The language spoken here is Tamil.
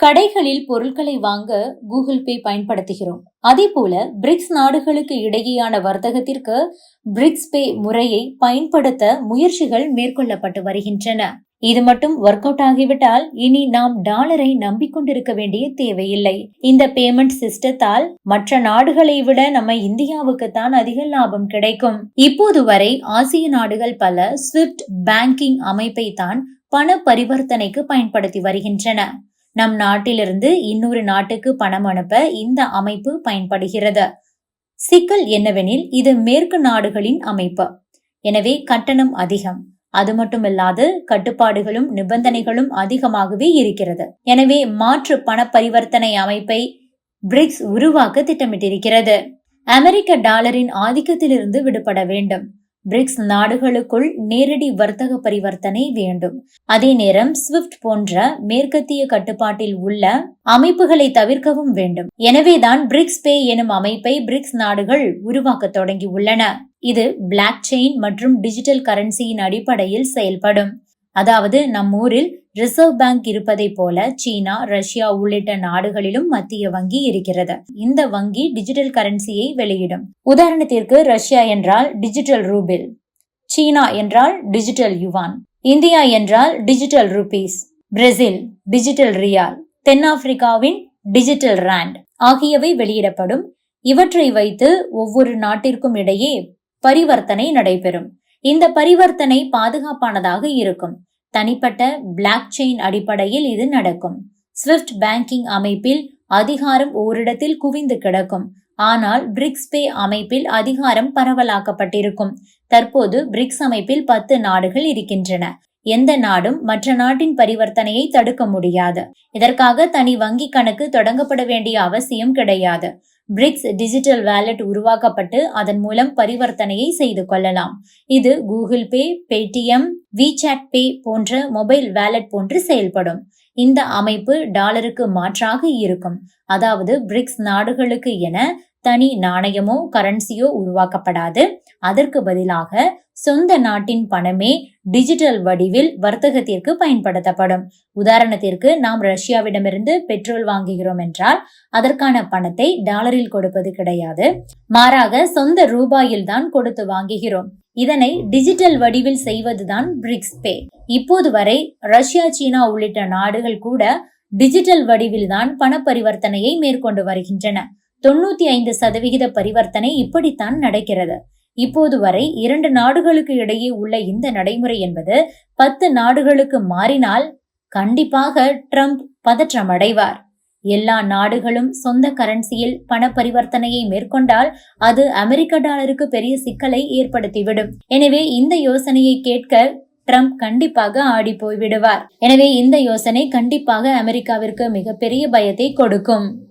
கடைகளில் பொருட்களை வாங்க கூகுள் பே பயன்படுத்துகிறோம். அதேபோல பிரிக்ஸ் நாடுகளுக்கு இடையேயான வர்த்தகத்திற்கு பிரிக்ஸ் பே முறையை பயன்படுத்த முயற்சிகள் மேற்கொள்ளப்பட்டு வருகின்றன. இது மட்டும் ஒர்க் அவுட் ஆகிவிட்டால் இனி நாம் டாலரை நம்பிக்கொண்டிருக்க வேண்டிய தேவையில்லை. இந்த பேமெண்ட் சிஸ்டத்தால் மற்ற நாடுகளை விட நம்ம இந்தியாவுக்கு தான் அதிக லாபம் கிடைக்கும். இப்போது வரை ஆசிய நாடுகள் பல ஸ்விஃப்ட் பேங்கிங் அமைப்பை தான் பண பரிவர்த்தனைக்கு பயன்படுத்தி வருகின்றன. நம் நாட்டிலிருந்து இன்னொரு நாட்டுக்கு பணம் அனுப்ப இந்த அமைப்பு பயன்படுகிறது. சிக்கல் என்னவெனில் இது மேற்கு நாடுகளின் அமைப்பு. எனவே கட்டணம் அதிகம். அது மட்டுமில்லாது கட்டுப்பாடுகளும் நிபந்தனைகளும் அதிகமாகவே இருக்கிறது. எனவே மாற்று பண பரிவர்த்தனை அமைப்பை பிரிக்ஸ் உருவாக்க திட்டமிட்டிருக்கிறது. அமெரிக்க டாலரின் ஆதிக்கத்திலிருந்து விடுபட வேண்டும். பிரிக்ஸ் நாடுகளுக்குள் நேரடி வர்த்தக பரிவர்த்தனை வேண்டும். அதே நேரம் ஸ்விஃப்ட் போன்ற மேற்கத்திய கட்டுப்பாட்டில் உள்ள அமைப்புகளை தவிர்க்கவும் வேண்டும். எனவேதான் பிரிக்ஸ் பே எனும் அமைப்பை பிரிக்ஸ் நாடுகள் உருவாக்க தொடங்கி உள்ளன இது பிளாக் செயின் மற்றும் டிஜிட்டல் கரன்சியின் அடிப்படையில் செயல்படும். அதாவது நம் ஊரில் ரிசர்வ் பேங்க் இருப்பதைப் போல சீனா ரஷ்யா உள்ளிட்ட நாடுகளிலும் மத்திய வங்கி இருக்கிறது. இந்த வங்கி டிஜிட்டல் கரன்சியை வெளியிடும். உதாரணத்திற்கு ரஷ்யா என்றால் டிஜிட்டல் ரூபில் சீனா என்றால் டிஜிட்டல் யுவான் இந்தியா என்றால் digital rupees Brazil digital real தென்னாப்பிரிக்காவின் டிஜிட்டல் ரேண்ட் ஆகியவை வெளியிடப்படும். இவற்றை வைத்து ஒவ்வொரு நாட்டிற்கும் இடையே பரிவர்த்தனை நடைபெறும். இந்த பரிவர்த்தனை பாதுகாப்பானதாக இருக்கும். தனிப்பட்ட பிளாக் செயின் அடிப்படையில் இது நடக்கும். ஸ்விஃப்ட் பேங்கிங் அமைப்பில் அதிகாரம் ஓரிடத்தில் குவிந்து கிடக்கும். ஆனால் பிரிக்ஸ் பே அமைப்பில் அதிகாரம் பரவலாக்கப்பட்டிருக்கும். தற்போது பிரிக்ஸ் அமைப்பில் பத்து நாடுகள் இருக்கின்றன. எந்த நாடும் மற்ற நாட்டின் பரிவர்த்தனையை தடுக்க முடியாது. இதற்காக தனி வங்கி கணக்கு தொடங்கப்பட வேண்டிய அவசியம் கிடையாது. பிரிக்ஸ் டிஜிட்டல் வேலெட் உருவாக்கப்பட்டு அதன் மூலம் பரிவர்த்தனையை செய்து கொள்ளலாம். இது Google Pay Paytm WeChat Pay போன்ற மொபைல் வேலெட் போன்று செயல்படும். இந்த அமைப்பு டாலருக்கு மாற்றாக இருக்கும். அதாவது பிரிக்ஸ் நாடுகளுக்கு என தனி நாணயமோ கரன்சியோ உருவாக்கப்படாது. அதற்கு பதிலாக சொந்த நாட்டின் பணமே டிஜிட்டல் வடிவில் வர்த்தகத்திற்கு பயன்படுத்தப்படும். உதாரணத்திற்கு நாம் ரஷ்யாவிடமிருந்து பெட்ரோல் வாங்குகிறோம் என்றால் அதற்கான பணத்தை டாலரில் கொடுப்பது கிடையாது. மாறாக சொந்த ரூபாயில் தான் கொடுத்து வாங்குகிறோம். இதனை டிஜிட்டல் வடிவில் செய்வதுதான் பிரிக்ஸ் பே இப்போது வரை ரஷ்யா சீனா உள்ளிட்ட நாடுகள் கூட டிஜிட்டல் வடிவில் தான் பண பரிவர்த்தனையை மேற்கொண்டு வருகின்றன. தொண்ணூத்தி ஐந்து சதவிகித பரிவர்த்தனை இப்படித்தான் நடக்கிறது. இப்போது வரை இரண்டு நாடுகளுக்கு இடையே உள்ள இந்த நடைமுறை என்பது பத்து நாடுகளுக்கு மாறினால் கண்டிப்பாக ட்ரம்ப் பதற்றம் அடைவார். எல்லா நாடுகளும் சொந்த கரன்சியில் பண பரிவர்த்தனையை மேற்கொண்டால் அது அமெரிக்க டாலருக்கு பெரிய சிக்கலை ஏற்படுத்திவிடும். எனவே இந்த யோசனையை கேட்க ட்ரம்ப் கண்டிப்பாக ஆடி போய்விடுவார். எனவே இந்த யோசனை கண்டிப்பாக அமெரிக்காவிற்கு மிகப்பெரிய பயத்தை கொடுக்கும்.